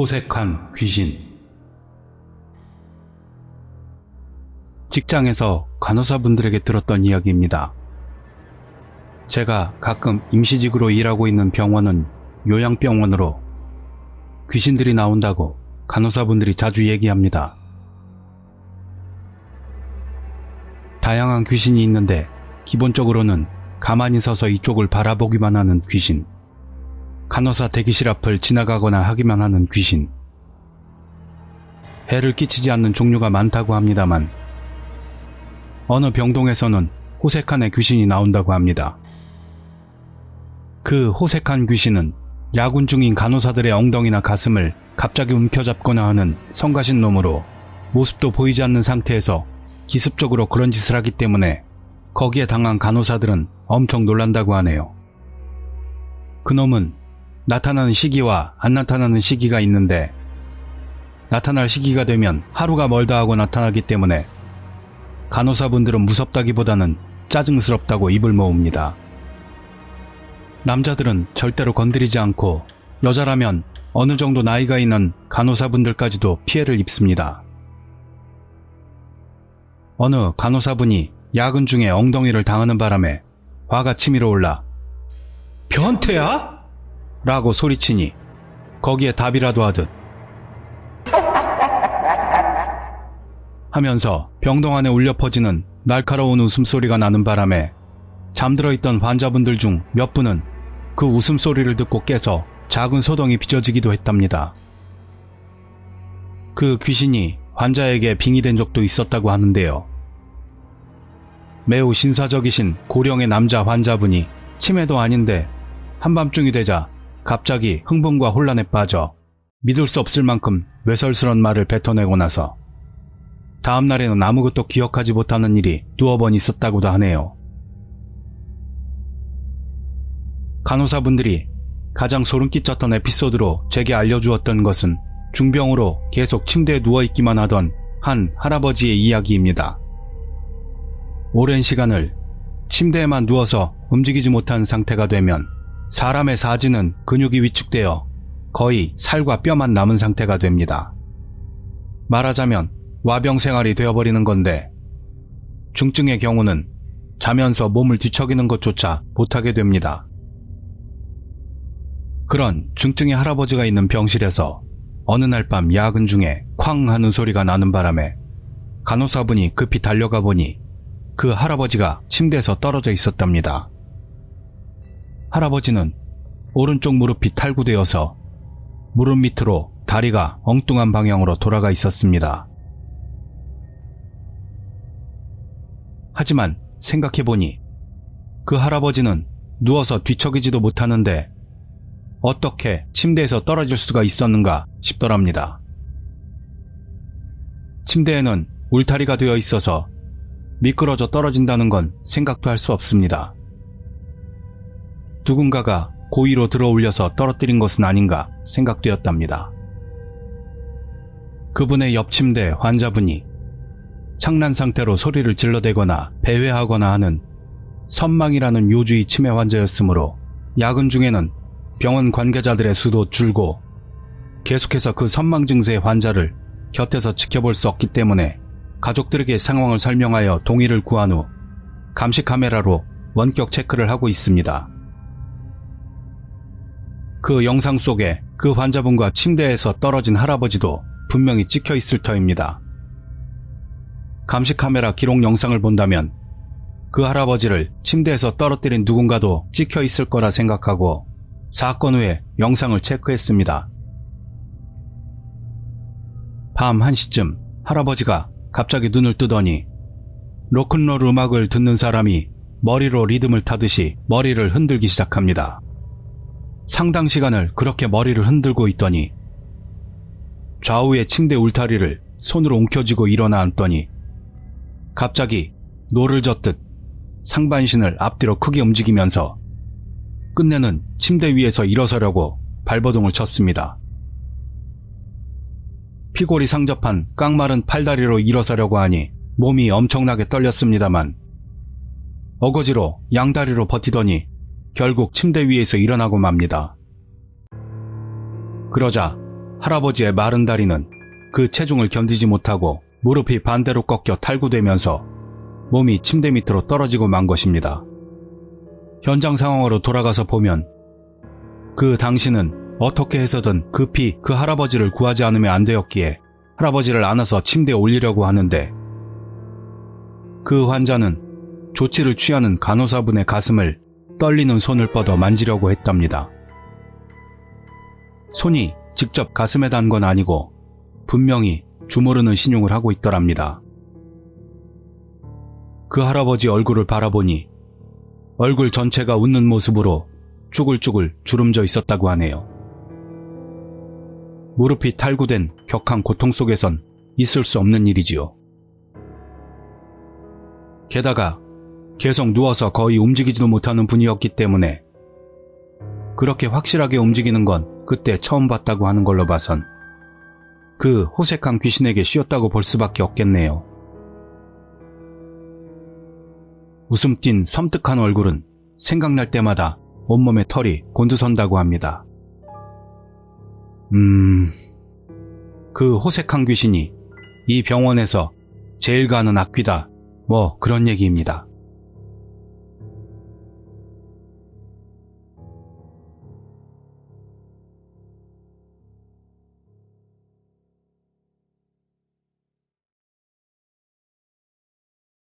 호색한 귀신 직장에서 간호사분들에게 들었던 이야기입니다. 제가 가끔 임시직으로 일하고 있는 병원은 요양병원으로 귀신들이 나온다고 간호사분들이 자주 얘기합니다. 다양한 귀신이 있는데 기본적으로는 가만히 서서 이쪽을 바라보기만 하는 귀신. 간호사 대기실 앞을 지나가거나 하기만 하는 귀신. 해를 끼치지 않는 종류가 많다고 합니다만, 어느 병동에서는 호색한의 귀신이 나온다고 합니다. 그 호색한 귀신은 야군 중인 간호사들의 엉덩이나 가슴을 갑자기 움켜잡거나 하는 성가신 놈으로 모습도 보이지 않는 상태에서 기습적으로 그런 짓을 하기 때문에 거기에 당한 간호사들은 엄청 놀란다고 하네요. 그놈은 나타나는 시기와 안 나타나는 시기가 있는데 나타날 시기가 되면 하루가 멀다 하고 나타나기 때문에 간호사분들은 무섭다기보다는 짜증스럽다고 입을 모읍니다. 남자들은 절대로 건드리지 않고 여자라면 어느 정도 나이가 있는 간호사분들까지도 피해를 입습니다. 어느 간호사분이 야근 중에 엉덩이를 당하는 바람에 화가 치밀어 올라 변태야? 라고 소리치니 거기에 답이라도 하듯 하면서 병동 안에 울려 퍼지는 날카로운 웃음소리가 나는 바람에 잠들어 있던 환자분들 중 몇 분은 그 웃음소리를 듣고 깨서 작은 소동이 빚어지기도 했답니다. 그 귀신이 환자에게 빙의된 적도 있었다고 하는데요. 매우 신사적이신 고령의 남자 환자분이 치매도 아닌데 한밤중이 되자 갑자기 흥분과 혼란에 빠져 믿을 수 없을 만큼 외설스런 말을 뱉어내고 나서 다음 날에는 아무것도 기억하지 못하는 일이 두어 번 있었다고도 하네요. 간호사분들이 가장 소름 끼쳤던 에피소드로 제게 알려주었던 것은 중병으로 계속 침대에 누워있기만 하던 한 할아버지의 이야기입니다. 오랜 시간을 침대에만 누워서 움직이지 못한 상태가 되면 사람의 사지는 근육이 위축되어 거의 살과 뼈만 남은 상태가 됩니다. 말하자면 와병 생활이 되어버리는 건데 중증의 경우는 자면서 몸을 뒤척이는 것조차 못하게 됩니다. 그런 중증의 할아버지가 있는 병실에서 어느 날 밤 야근 중에 쾅 하는 소리가 나는 바람에 간호사분이 급히 달려가 보니 그 할아버지가 침대에서 떨어져 있었답니다. 할아버지는 오른쪽 무릎이 탈구되어서 무릎 밑으로 다리가 엉뚱한 방향으로 돌아가 있었습니다. 하지만 생각해보니 그 할아버지는 누워서 뒤척이지도 못하는데 어떻게 침대에서 떨어질 수가 있었는가 싶더랍니다. 침대에는 울타리가 되어 있어서 미끄러져 떨어진다는 건 생각도 할 수 없습니다. 누군가가 고의로 들어 올려서 떨어뜨린 것은 아닌가 생각되었답니다. 그분의 옆 침대 환자분이 창난 상태로 소리를 질러대거나 배회하거나 하는 선망이라는 요주의 치매 환자였으므로 야근 중에는 병원 관계자들의 수도 줄고 계속해서 그 선망 증세의 환자를 곁에서 지켜볼 수 없기 때문에 가족들에게 상황을 설명하여 동의를 구한 후 감시 카메라로 원격 체크를 하고 있습니다. 그 영상 속에 그 환자분과 침대에서 떨어진 할아버지도 분명히 찍혀 있을 터입니다. 감시 카메라 기록 영상을 본다면 그 할아버지를 침대에서 떨어뜨린 누군가도 찍혀 있을 거라 생각하고 사건 후에 영상을 체크했습니다. 밤 1시쯤 할아버지가 갑자기 눈을 뜨더니 로큰롤 음악을 듣는 사람이 머리로 리듬을 타듯이 머리를 흔들기 시작합니다. 상당 시간을 그렇게 머리를 흔들고 있더니 좌우의 침대 울타리를 손으로 움켜쥐고 일어나 앉더니 갑자기 노를 젓듯 상반신을 앞뒤로 크게 움직이면서 끝내는 침대 위에서 일어서려고 발버둥을 쳤습니다. 피골이 상접한 깡마른 팔다리로 일어서려고 하니 몸이 엄청나게 떨렸습니다만 어거지로 양다리로 버티더니 결국 침대 위에서 일어나고 맙니다. 그러자 할아버지의 마른 다리는 그 체중을 견디지 못하고 무릎이 반대로 꺾여 탈구되면서 몸이 침대 밑으로 떨어지고 만 것입니다. 현장 상황으로 돌아가서 보면 그 당시는 어떻게 해서든 급히 그 할아버지를 구하지 않으면 안 되었기에 할아버지를 안아서 침대에 올리려고 하는데 그 환자는 조치를 취하는 간호사분의 가슴을 떨리는 손을 뻗어 만지려고 했답니다. 손이 직접 가슴에 단 건 아니고 분명히 주무르는 신용을 하고 있더랍니다. 그 할아버지 얼굴을 바라보니 얼굴 전체가 웃는 모습으로 쭈글쭈글 주름져 있었다고 하네요. 무릎이 탈구된 격한 고통 속에선 있을 수 없는 일이지요. 게다가 계속 누워서 거의 움직이지도 못하는 분이었기 때문에 그렇게 확실하게 움직이는 건 그때 처음 봤다고 하는 걸로 봐선 그 호색한 귀신에게 씌었다고 볼 수밖에 없겠네요. 웃음 띤 섬뜩한 얼굴은 생각날 때마다 온몸에 털이 곤두선다고 합니다. 음, 그 호색한 귀신이 이 병원에서 제일 가는 악귀다. 뭐 그런 얘기입니다.